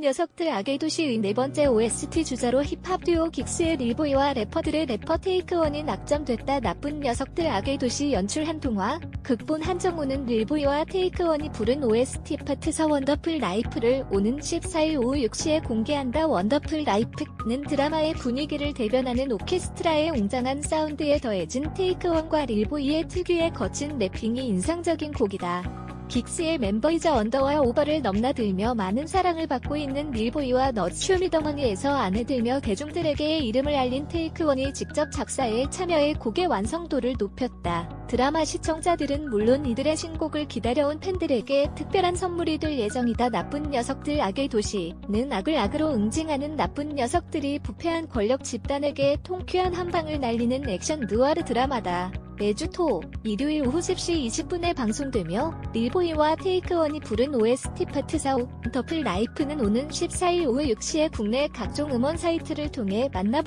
녀석들 악의 도시의 네 번째 OST 주자로 힙합 듀오 긱스의 릴보이와 래퍼들의 래퍼 테이크원이 낙점됐다. 나쁜 녀석들 악의 도시 연출 한동화, 극본 한정우는 릴보이와 테이크원이 부른 OST 파트서 원더풀 라이프를 오는 14일 오후 6시에 공개한다. 원더풀 라이프는 드라마의 분위기를 대변하는 오케스트라의 웅장한 사운드에 더해진 테이크원과 릴보이의 특유의 거친 래핑이 인상적인 곡이다. 긱스의 멤버이자 언더와 오버를 넘나들며 많은 사랑을 받고 있는 릴보이와 너츠 쇼미더머니에서 안에 들며 대중들에게의 이름을 알린 테이크원이 직접 작사에 참여해 곡의 완성도를 높였다. 드라마 시청자들은 물론 이들의 신곡을 기다려온 팬들에게 특별한 선물이 될 예정이다. 나쁜 녀석들 악의 도시는 악을 악으로 응징하는 나쁜 녀석들이 부패한 권력 집단에게 통쾌한 한방을 날리는 액션 느와르 드라마다. 매주 토, 일요일 오후 10시 20분에 방송되며 릴보이와 테이크원이 부른 OST 파트 4 더플 라이프는 오는 14일 오후 6시에 국내 각종 음원 사이트를 통해 만나볼